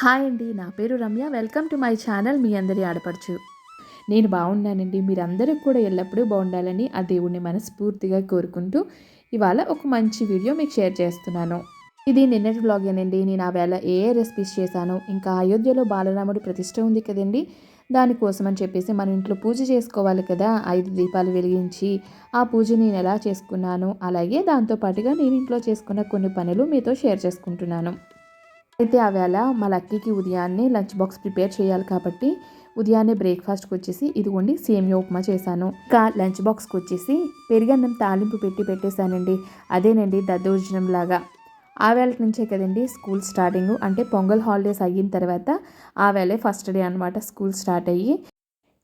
Hi అండి నా పేరు Ramya. Welcome to my channel మీ అందరి ఆడపడుచు. నేను బాగున్నానండి. మీరందరూ కూడా ఎల్లప్పుడూ బాగుండాలని ఆ దేవుణ్ణి మనస్ఫూర్తిగా కోరుకుంటూ ఇవాళ ఒక మంచి వీడియో మీకు షేర్ చేస్తున్నాను. ఇది నిన్నటి బ్లాగేనండి నేను ఆ వేళ ఏ ఏ రెసిపీస్ చేశాను? ఇంకా అయోధ్యలో బాలరాముడి ప్రతిష్ట ఉంది కదండి. దానికోసం అని చెప్పేసి మన ఇంట్లో పూజ చేసుకోవాలి కదా. ఐదు దీపాలు వెలిగించి ఆ పూజ నేను ఎలా చేసుకున్నాను? అలాగే దాంతోపాటుగా నేను ఇంట్లో చేసుకున్న కొన్ని పనులు మీతో షేర్ చేసుకుంటున్నాను. అయితే ఆ వేళ మా లక్కీకి ఉదయాన్నే లంచ్ బాక్స్ ప్రిపేర్ చేయాలి కాబట్టి ఉదయాన్నే బ్రేక్ఫాస్ట్కి వచ్చేసి ఇదిగోండి సేమియా ఉప్మా చేశాను. ఇంకా లంచ్ బాక్స్కి వచ్చేసి పెరిగన్నం తాలింపు పెట్టి పెట్టేశానండి. అదేనండి దద్దోజనం లాగా ఆ వేళ నుంచే కదండి స్కూల్ స్టార్టింగ్. అంటే పొంగల్ హాలిడేస్ అయిన తర్వాత ఆ వేళే ఫస్ట్ డే అనమాట స్కూల్ స్టార్ట్ అయ్యి.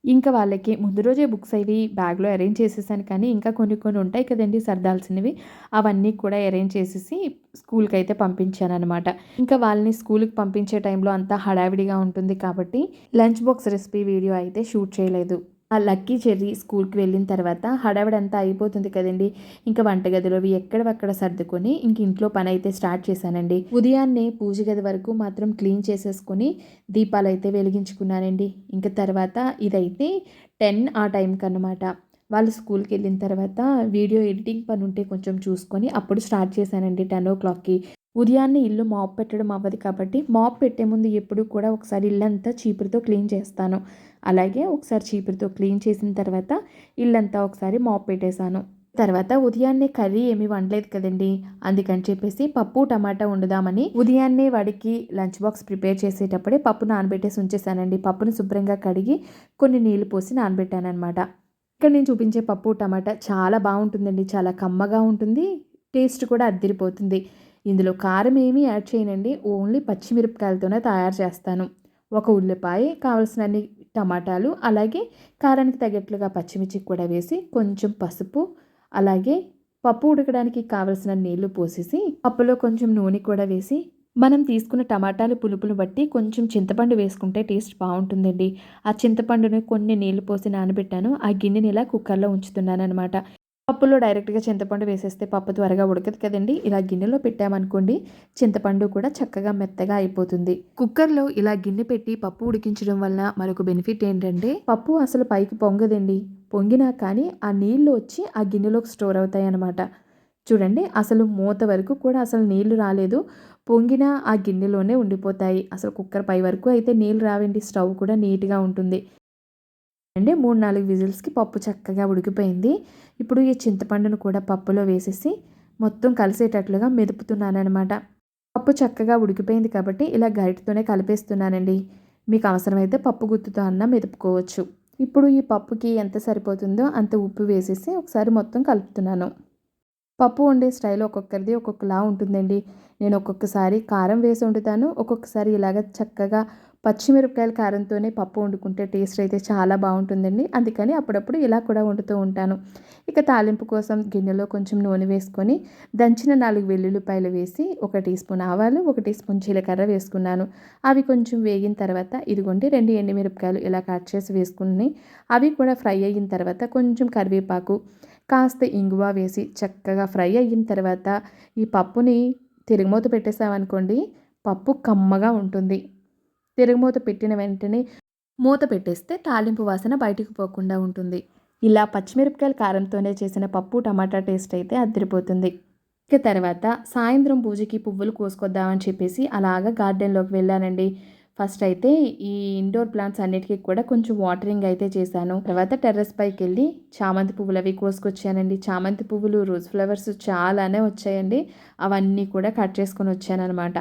ఇంకా వాళ్ళకి ముందు రోజే బుక్స్ అవి బ్యాగ్లో అరేంజ్ చేసేసాను. కానీ ఇంకా కొన్ని కొన్ని ఉంటాయి కదండి సర్దాల్సినవి. అవన్నీ కూడా అరేంజ్ చేసేసి స్కూల్కి అయితే పంపించాను అనమాట ఇంకా వాళ్ళని స్కూల్కి పంపించే టైంలో అంతా హడావిడిగా ఉంటుంది కాబట్టి లంచ్ బాక్స్ రెసిపీ వీడియో అయితే షూట్ చేయలేదు. ఆ లక్కీ చెర్రీ స్కూల్కి వెళ్ళిన తర్వాత హడావిడంతా అయిపోతుంది కదండి. ఇంకా వంటగదిలోవి ఎక్కడవక్కడ సర్దుకొని ఇంక ఇంట్లో పని అయితే స్టార్ట్ చేశానండి. ఉదయాన్నే పూజ గది వరకు మాత్రం క్లీన్ చేసేసుకొని దీపాలు అయితే వెలిగించుకున్నానండి. ఇంకా తర్వాత ఇదైతే టెన్ ఆ టైంకి అనమాట వాళ్ళు స్కూల్కి వెళ్ళిన తర్వాత వీడియో ఎడిటింగ్ పని ఉంటే కొంచెం చూసుకొని అప్పుడు స్టార్ట్ చేశానండి టెన్ ఓ క్లాక్కి. ఉదయాన్నే ఇల్లు మాప్ పెట్టడం అవ్వదు కాబట్టి మాప్ పెట్టే ముందు ఎప్పుడు కూడా ఒకసారి ఇల్లంతా చీపురుతో క్లీన్ చేస్తాను. అలాగే ఒకసారి చీపురుతో క్లీన్ చేసిన తర్వాత ఇల్లంతా ఒకసారి మాప్ పెట్టేశాను. తర్వాత ఉదయాన్నే కర్రీ ఏమీ వండలేదు కదండి అందుకని చెప్పేసి పప్పు టమాటా వండుదామని ఉదయాన్నే వాడికి లంచ్ బాక్స్ ప్రిపేర్ చేసేటప్పుడే పప్పు నానబెట్టేసి ఉంచేసానండి పప్పును శుభ్రంగా కడిగి కొన్ని నీళ్ళు పోసి నానబెట్టాను అనమాట ఇక్కడ నేను చూపించే పప్పు టమాటా చాలా బాగుంటుందండి. చాలా కమ్మగా ఉంటుంది టేస్ట్ కూడా అద్దిరిపోతుంది. ఇందులో కారం ఏమీ యాడ్ చేయనండి. ఓన్లీ పచ్చిమిరపకాయలతోనే తయారు చేస్తాను. ఒక ఉల్లిపాయ కావలసినన్ని టమాటాలు అలాగే కారానికి తగ్గట్లుగా పచ్చిమిర్చి కూడా వేసి కొంచెం పసుపు అలాగే పప్పు ఉడకడానికి కావలసిన నీళ్ళు పోసేసి పప్పులో కొంచెం నూనె కూడా వేసి మనం తీసుకున్న టమాటాలు పులుపులు బట్టి కొంచెం చింతపండు వేసుకుంటే టేస్ట్ బాగుంటుందండి. ఆ చింతపండుని కొన్ని నీళ్ళు పోసి నానబెట్టాను. ఆ గిన్నెని ఇలా కుక్కర్లో ఉంచుతున్నాను అనమాట పప్పులో డైరెక్ట్గా చింతపండు వేసేస్తే పప్పు త్వరగా ఉడకదు కదండి. ఇలా గిన్నెలో పెట్టామనుకోండి చింతపండు కూడా చక్కగా మెత్తగా అయిపోతుంది. కుక్కర్లో ఇలా గిన్నె పెట్టి పప్పు ఉడికించడం వల్ల మరొక బెనిఫిట్ ఏంటంటే పప్పు అసలు పైకి పొంగదండి. పొంగినా కానీ ఆ నీళ్ళు వచ్చి ఆ గిన్నెలోకి స్టోర్ అవుతాయి అన్నమాట చూడండి అసలు మూత వరకు కూడా అసలు నీళ్ళు రాలేదు. పొంగిన ఆ గిన్నెలోనే ఉండిపోతాయి. అసలు కుక్కర్ పై వరకు అయితే నీళ్ళు రావండి. స్టవ్ కూడా నీట్గా ఉంటుంది. అండి. మూడు నాలుగు విజిల్స్కి పప్పు చక్కగా ఉడికిపోయింది. ఇప్పుడు ఈ చింతపండును కూడా పప్పులో వేసేసి మొత్తం కలిసేటట్లుగా మెదుపుతున్నాను అనమాట పప్పు చక్కగా ఉడికిపోయింది కాబట్టి ఇలా గరిటతోనే కలిపేస్తున్నానండి. మీకు అవసరమైతే పప్పు గుత్తుతో అన్న మెదుపుకోవచ్చు. ఇప్పుడు ఈ పప్పుకి ఎంత సరిపోతుందో అంత ఉప్పు వేసేసి ఒకసారి మొత్తం కలుపుతున్నాను. పప్పు వండే స్టైల్ ఒక్కొక్కరిది ఒక్కొక్కలా ఉంటుందండి. నేను ఒక్కొక్కసారి కారం వేసి వండుతాను. ఒక్కొక్కసారి ఇలాగ చక్కగా పచ్చిమిరపకాయల కారంతోనే పప్పు వండుకుంటే టేస్ట్ అయితే చాలా బాగుంటుందండి. అందుకని అప్పుడప్పుడు ఇలా కూడా వండుతూ ఉంటాను. ఇక తాలింపు కోసం గిన్నెలో కొంచెం నూనె వేసుకొని దంచిన నాలుగు వెల్లుల్లిపాయలు వేసి ఒక టీ స్పూన్ ఆవాలు ఒక టీ స్పూన్ జీలకర్ర వేసుకున్నాను. అవి కొంచెం వేగిన తర్వాత ఇదిగోండి రెండు ఎండుమిరపకాయలు ఇలా కట్ చేసి వేసుకుని అవి కూడా ఫ్రై అయిన తర్వాత కొంచెం కరివేపాకు కాస్త ఇంగువ వేసి చక్కగా ఫ్రై అయిన తర్వాత ఈ పప్పుని తిరుగుమూత పెట్టేసామనుకోండి పప్పు కమ్మగా ఉంటుంది. తిరగమూత పెట్టిన వెంటనే మూత పెట్టేస్తే తాలింపు వాసన బయటకు పోకుండా ఉంటుంది. ఇలా పచ్చిమిరపకాయల కారంతోనే చేసిన పప్పు టమాటా టేస్ట్ అయితే అద్దరిపోతుంది. ఇక తర్వాత సాయంత్రం పూజకి పువ్వులు కోసుకొద్దామని చెప్పేసి అలాగా గార్డెన్లోకి వెళ్ళానండి. ఫస్ట్ అయితే ఈ ఇండోర్ ప్లాంట్స్ అన్నిటికీ కూడా కొంచెం వాటరింగ్ అయితే చేశాను. తర్వాత టెర్రస్ పైకి వెళ్ళి చామంతి పువ్వులు అవి కోసుకొచ్చానండి. చామంతి పువ్వులు రోజ్ ఫ్లవర్స్ చాలానే వచ్చాయండి. అవన్నీ కూడా కట్ చేసుకొని వచ్చానమాట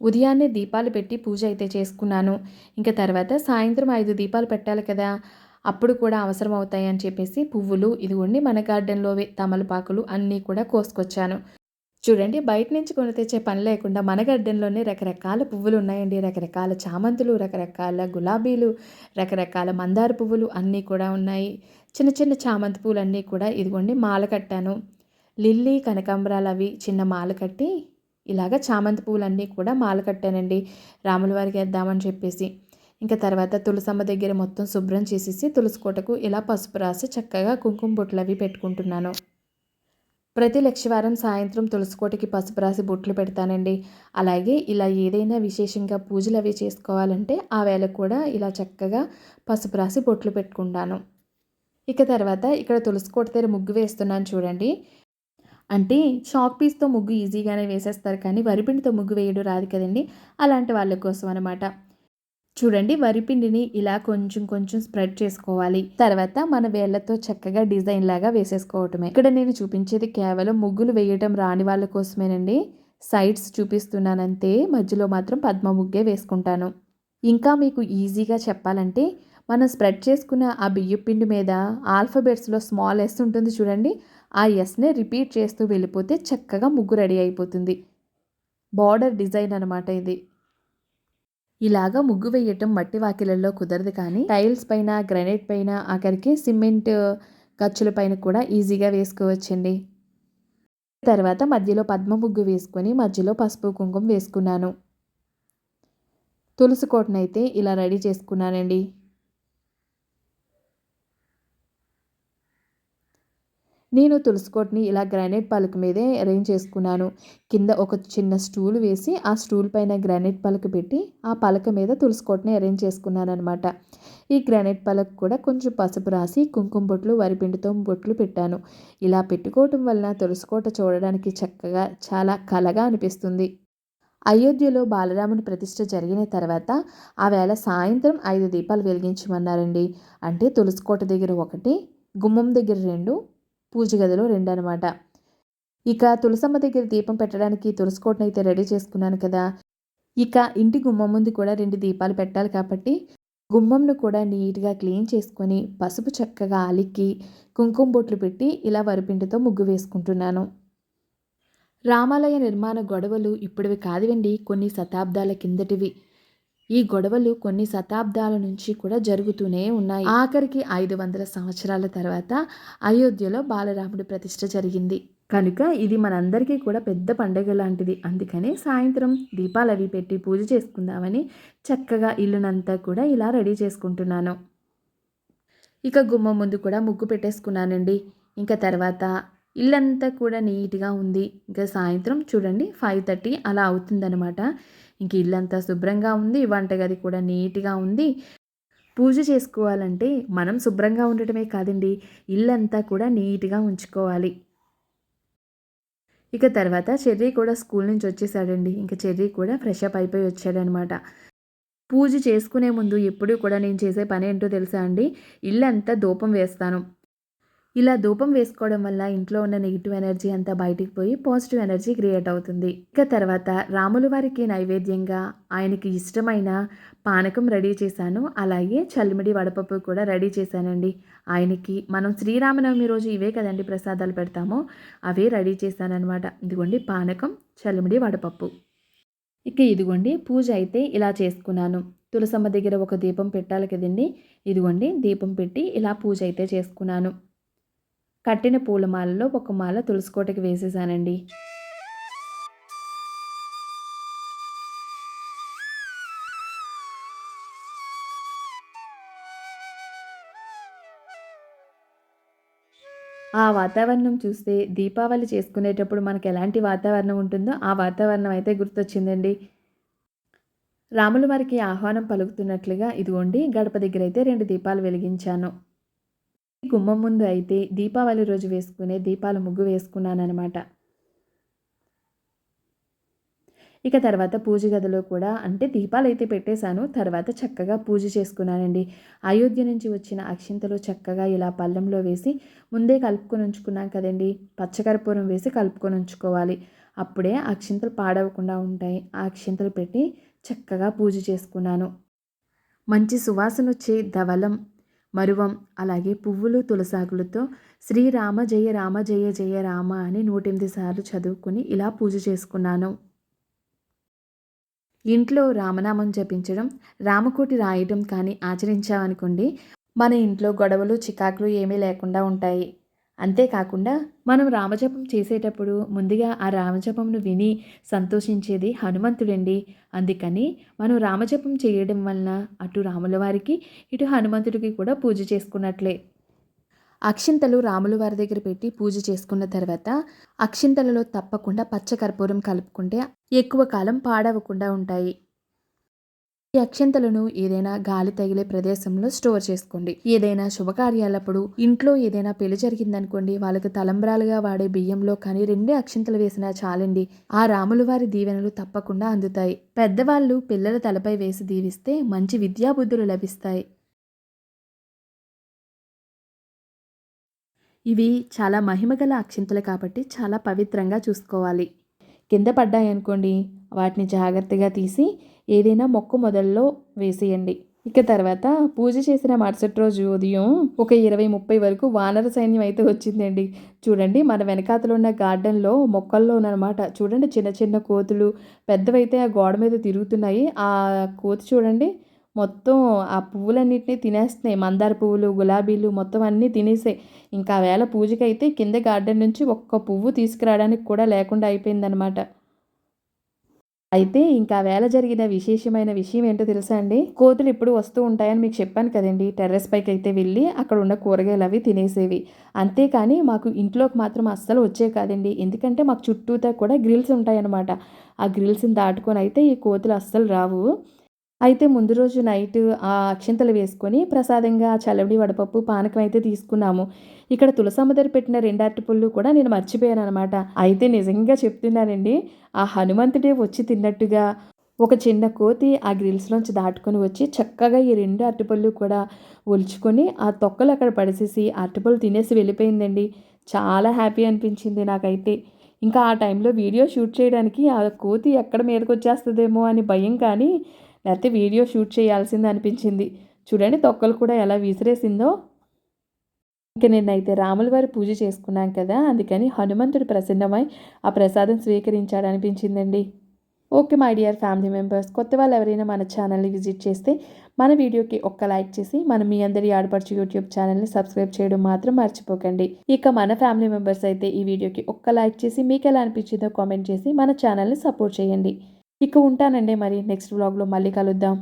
ఉదయాన్నే దీపాలు పెట్టి పూజ అయితే చేసుకున్నాను. ఇంకా తర్వాత సాయంత్రం ఐదు దీపాలు పెట్టాలి కదా అప్పుడు కూడా అవసరం అవుతాయి అని చెప్పేసి పువ్వులు ఇదిగోండి మన గార్డెన్లోవే తమలపాకులు అన్నీ కూడా కోసుకొచ్చాను. చూడండి బయట నుంచి కొని తెచ్చే పని లేకుండా మన గార్డెన్లోనే రకరకాల పువ్వులు ఉన్నాయండి. రకరకాల చామంతులు రకరకాల గులాబీలు రకరకాల మందార పువ్వులు అన్నీ కూడా ఉన్నాయి. చిన్న చిన్న చామంతి పువ్వులు అన్నీ కూడా ఇదిగోండి మాల కట్టాను. లిల్లీ కనకాంబరాలు అవి చిన్న మాల కట్టి ఇలాగ చామంతి పువ్వులన్నీ కూడా మాల కట్టానండి. రాముల వారికి వేద్దామని చెప్పేసి. ఇంకా తర్వాత తులసమ్మ దగ్గర మొత్తం శుభ్రం చేసేసి తులసి కోటకు ఇలా పసుపు రాసి చక్కగా కుంకుమ బొట్లు అవి పెట్టుకుంటున్నాను. ప్రతి లక్షవారం సాయంత్రం తులసికోటకి పసుపు రాసి బొట్లు పెడతానండి. అలాగే ఇలా ఏదైనా విశేషంగా పూజలు అవి చేసుకోవాలంటే ఆ వేళ కూడా ఇలా చక్కగా పసుపు రాసి బొట్లు పెట్టుకుంటాను. ఇక తర్వాత ఇక్కడ తులసికోట దగ్గర ముగ్గు వేస్తున్నాను చూడండి. అంటే షాక్ పీస్తో ముగ్గు ఈజీగానే వేసేస్తారు కానీ వరిపిండితో ముగ్గు వేయడం రాదు కదండి. అలాంటి వాళ్ళ కోసం అనమాట చూడండి వరిపిండిని ఇలా కొంచెం కొంచెం స్ప్రెడ్ చేసుకోవాలి. తర్వాత మన వేళ్ళతో చక్కగా డిజైన్ లాగా వేసేసుకోవటమే. ఇక్కడ నేను చూపించేది కేవలం ముగ్గులు వేయటం రాని వాళ్ళ కోసమేనండి. సైడ్స్ చూపిస్తున్నానంతే మధ్యలో మాత్రం పద్మ ముగ్గే వేసుకుంటాను. ఇంకా మీకు ఈజీగా చెప్పాలంటే మనం స్ప్రెడ్ చేసుకున్న ఆ బియ్యపిండి మీద ఆల్ఫాబెట్స్లో స్మాల్ ఎస్ ఉంటుంది చూడండి. ఆ ఎస్నే రిపీట్ చేస్తూ వెళ్ళిపోతే చక్కగా ముగ్గు రెడీ అయిపోతుంది. బార్డర్ డిజైన్ అనమాట ఇది. ఇలాగా ముగ్గు వేయటం మట్టి వాకిలల్లో కుదరదు కానీ టైల్స్ పైన గ్రానైట్ పైన ఆఖరికి సిమెంట్ ఖర్చుల పైన కూడా ఈజీగా వేసుకోవచ్చండి. తర్వాత మధ్యలో పద్మ ముగ్గు వేసుకొని మధ్యలో పసుపు కుంకుమ వేసుకున్నాను. తులసి కోటనైతే ఇలా రెడీ చేసుకున్నానండి. నేను తులసికోటని ఇలా గ్రానైట్ పలక మీదే అరేంజ్ చేసుకున్నాను. కింద ఒక చిన్న స్టూల్ వేసి ఆ స్టూల్ పైన గ్రానైట్ పలక పెట్టి ఆ పలక మీద తులసికోటని అరేంజ్ చేసుకున్నాను అనమాట ఈ గ్రానైట్ పలక కూడా కొంచెం పసుపు రాసి కుంకుమ బొట్లు వరిపిండితో బొట్లు పెట్టాను. ఇలా పెట్టుకోవటం వలన తులసికోట చూడడానికి చక్కగా చాలా కలగా అనిపిస్తుంది. అయోధ్యలో బాలరాముని ప్రతిష్ట జరిగిన తర్వాత ఆ వేళ సాయంత్రం ఐదు దీపాలు వెలిగించమన్నారండి. అంటే తులసికోట దగ్గర ఒకటి గుమ్మం దగ్గర రెండు పూజ గదిలో రెండు అనమాట ఇక తులసమ్మ దగ్గర దీపం పెట్టడానికి తులసికోటను అయితే రెడీ చేసుకున్నాను కదా. ఇక ఇంటి గుమ్మం ముందు కూడా రెండు దీపాలు పెట్టాలి కాబట్టి గుమ్మంను కూడా నీట్గా క్లీన్ చేసుకొని పసుపు చక్కగా అలిక్కి కుంకుమ బొట్లు పెట్టి ఇలా వరిపిండితో ముగ్గు వేసుకుంటున్నాను. రామాలయ నిర్మాణ గొడవలు ఇప్పుడువి కాదువండి కొన్ని శతాబ్దాల కిందటివి. ఈ గొడవలు కొన్ని శతాబ్దాల నుంచి కూడా జరుగుతూనే ఉన్నాయి. ఆఖరికి ఐదు వందల సంవత్సరాల తర్వాత అయోధ్యలో బాలరాముడి ప్రతిష్ట జరిగింది. కనుక ఇది మనందరికీ కూడా పెద్ద పండగ లాంటిది. అందుకనే సాయంత్రం దీపాలు అవి పెట్టి పూజ చేసుకుందామని చక్కగా ఇల్లునంతా కూడా ఇలా రెడీ చేసుకుంటున్నాను. ఇక గుమ్మం ముందు కూడా ముగ్గు పెట్టేసుకున్నానండి. ఇంకా తర్వాత ఇల్లంతా కూడా నీట్గా ఉంది. ఇంకా సాయంత్రం చూడండి ఫైవ్ థర్టీ అలా అవుతుందనమాట ఇంక ఇల్లంతా శుభ్రంగా ఉంది వంటగది కూడా నీట్గా ఉంది. పూజ చేసుకోవాలంటే మనం శుభ్రంగా ఉండటమే కాదండి ఇల్లంతా కూడా నీట్గా ఉంచుకోవాలి. ఇక తర్వాత చెర్రీ కూడా స్కూల్ నుంచి వచ్చేసాడండి ఇంకా చెర్రీ కూడా ఫ్రెష్ అప్ అయిపోయి వచ్చాడనమాట. పూజ చేసుకునే ముందు ఎప్పుడూ కూడా నేను చేసే పని ఏంటో తెలుసా అండి? ఇల్లంతా దూపం వేస్తాను. ఇలా ధూపం వేసుకోవడం వల్ల ఇంట్లో ఉన్న నెగిటివ్ ఎనర్జీ అంతా బయటికి పోయి పాజిటివ్ ఎనర్జీ క్రియేట్ అవుతుంది. ఇక తర్వాత రాముల వారికి నైవేద్యంగా ఆయనకి ఇష్టమైన పానకం రెడీ చేశాను. అలాగే చల్లిమిడి వడపప్పు కూడా రెడీ చేశానండి. ఆయనకి మనం శ్రీరామనవమి రోజు ఇవే కదండి ప్రసాదాలు పెడతామో అవే రెడీ చేశానమాట ఇదిగోండి పానకం చల్లిమిడి వడపప్పు. ఇక ఇదిగోండి పూజ అయితే ఇలా చేసుకున్నాను. తులసమ్మ దగ్గర ఒక దీపం పెట్టాలి కదండి. ఇదిగోండి దీపం పెట్టి ఇలా పూజ అయితే చేసుకున్నాను. కట్టిన పూలమాలలో ఒక మాల తులసికోటకి వేసేసానండి. ఆ వాతావరణం చూస్తే దీపావళి చేసుకునేటప్పుడు మనకు ఎలాంటి వాతావరణం ఉంటుందో ఆ వాతావరణం అయితే గుర్తొచ్చిందండి. రాముల వారికి ఆహ్వానం పలుకుతున్నట్లుగా ఇదిగోండి గడప దగ్గర అయితే రెండు దీపాలు వెలిగించాను. గుమ్మం ముందు అయితే దీపావళి రోజు వేసుకునే దీపాల ముగ్గు వేసుకున్నానమాట ఇక తర్వాత పూజ గదిలో కూడా అంటే దీపాలు అయితే పెట్టేశాను తర్వాత చక్కగా పూజ చేసుకున్నానండి. అయోధ్య నుంచి వచ్చిన అక్షింతలు చక్కగా ఇలా పళ్ళెంలో వేసి ముందే కలుపుకొని ఉంచుకున్నాం కదండి. పచ్చకర్పూరం వేసి కలుపుకొని ఉంచుకోవాలి. అప్పుడే అక్షింతలు పాడవకుండా ఉంటాయి. ఆ అక్షింతలు పెట్టి చక్కగా పూజ చేసుకున్నాను. మంచి సువాసన వచ్చే ధవలం మరువం. అలాగే పువ్వులు తులసాకులతో శ్రీరామ జయ రామ జయ జయ రామ అని నూటెనిమిది సార్లు చదువుకుని ఇలా పూజ చేసుకున్నాను. ఇంట్లో రామనామం జపించడం రామకోటి రాయడం కానీ ఆచరించామనుకోండి మన ఇంట్లో గొడవలు చికాకులు ఏమీ లేకుండా ఉంటాయి. అంతేకాకుండా మనం రామజపం చేసేటప్పుడు ముందుగా ఆ రామజపంను విని సంతోషించేది హనుమంతుడండి. అందుకని మనం రామజపం చేయడం వలన అటు రాముల వారికి ఇటు హనుమంతుడికి కూడా పూజ చేసుకున్నట్లే. అక్షింతలు రాముల వారి దగ్గర పెట్టి పూజ చేసుకున్న తర్వాత అక్షింతలలో తప్పకుండా పచ్చ కర్పూరం కలుపుకుంటే ఎక్కువ కాలం పాడవకుండా ఉంటాయి. ఈ అక్షంతలను ఏదైనా గాలి తగిలే ప్రదేశంలో స్టోర్ చేసుకోండి. ఏదైనా శుభకార్యాలప్పుడు ఇంట్లో ఏదైనా పెళ్ళి జరిగిందనుకోండి వాళ్ళకి తలంబ్రాలుగా వాడే బియ్యంలో కానీ రెండే అక్షంతలు వేసినా చాలండి. ఆ రాముల వారి దీవెనలు తప్పకుండా అందుతాయి. పెద్దవాళ్ళు పిల్లల తలపై వేసి దీవిస్తే మంచి విద్యాబుద్ధులు లభిస్తాయి. ఇవి చాలా మహిమగల అక్షింతలు కాబట్టి చాలా పవిత్రంగా చూసుకోవాలి. కింద పడ్డాయనుకోండి వాటిని జాగ్రత్తగా తీసి ఏదైనా మొక్క మొదల్లో వేసేయండి. ఇక తర్వాత పూజ చేసిన మరుసటి రోజు ఉదయం ఒక ఇరవై ముప్పై వరకు వానర సైన్యం అయితే వచ్చిందండి. చూడండి మన వెనకాతలో ఉన్న గార్డెన్లో మొక్కల్లో ఉన్నమాట చూడండి చిన్న చిన్న కోతులు పెద్దవైతే ఆ గోడ మీద తిరుగుతున్నాయి. ఆ కోతి చూడండి మొత్తం ఆ పువ్వులన్నింటినీ తినేస్తున్నాయి. మందార పువ్వులు గులాబీలు మొత్తం అన్నీ తినేసాయి. ఇంకా వేళ పూజకైతే కింద గార్డెన్ నుంచి ఒక్క పువ్వు తీసుకురావడానికి కూడా లేకుండా అయిపోయిందనమాట. అయితే ఇంకా వేళ జరిగిన విశేషమైన విషయం ఏంటో తెలుసా అండి? కోతులు ఇప్పుడు వస్తూ ఉంటాయని మీకు చెప్పాను కదండి. టెర్రస్ పైకి అయితే వెళ్ళి అక్కడ ఉన్న కూరగాయలు అవి తినేసేవి. అంతేకాని మాకు ఇంట్లోకి మాత్రం అస్సలు వచ్చే కాదండి. ఎందుకంటే మాకు చుట్టూతా కూడా గ్రిల్స్ ఉంటాయన్నమాట. ఆ గ్రిల్స్ని దాటుకొని అయితే ఈ కోతులు అస్సలు రావు. అయితే ముందు రోజు నైట్ ఆ అక్షింతలు వేసుకొని ప్రసాదంగా చలవడి వడపప్పు పానకం అయితే తీసుకున్నాము. ఇక్కడ తులసమ్మ దగ్గర పెట్టిన రెండు అరటిపళ్ళు కూడా నేను మర్చిపోయాను అనమాట అయితే నిజంగా చెప్తున్నానండి ఆ హనుమంతుడే వచ్చి తిన్నట్టుగా ఒక చిన్న కోతి ఆ గ్రిల్స్లోంచి దాటుకొని వచ్చి చక్కగా ఈ రెండు అరటిపళ్ళు కూడా ఒలుచుకొని ఆ తొక్కలు అక్కడ పడేసేసి అరటిపళ్ళు తినేసి వెళ్ళిపోయిందండి. చాలా హ్యాపీ అనిపించింది నాకైతే. ఇంకా ఆ టైంలో వీడియో షూట్ చేయడానికి ఆ కోతి ఎక్కడ మీదకి వచ్చేస్తుందేమో అని భయం కానీ లేకపోతే వీడియో షూట్ చేయాల్సింది అనిపించింది. చూడండి తొక్కలు కూడా ఎలా విసిరేసిందో. ఇంకా నిన్నైతే రాముల వారి పూజ చేసుకున్నాం కదా అందుకని హనుమంతుడు ప్రసన్నమై ఆ ప్రసాదం స్వీకరించాడనిపించిందండి. Okay my dear family members కొత్త వాళ్ళు ఎవరైనా మన ఛానల్ని విజిట్ చేస్తే మన వీడియోకి ఒక్క లైక్ చేసి మనం మీ అందరి ఆడపడుచు యూట్యూబ్ ఛానల్ని సబ్స్క్రైబ్ చేయడం మాత్రం మర్చిపోకండి. ఇక మన ఫ్యామిలీ మెంబర్స్ అయితే ఈ వీడియోకి ఒక్క లైక్ చేసి మీకు ఎలా అనిపించిందో కామెంట్ చేసి మన ఛానల్ని సపోర్ట్ చేయండి. ఇక ఉంటానండి మరి నెక్స్ట్ వ్లాగ్లో మళ్ళీ కలుద్దాం.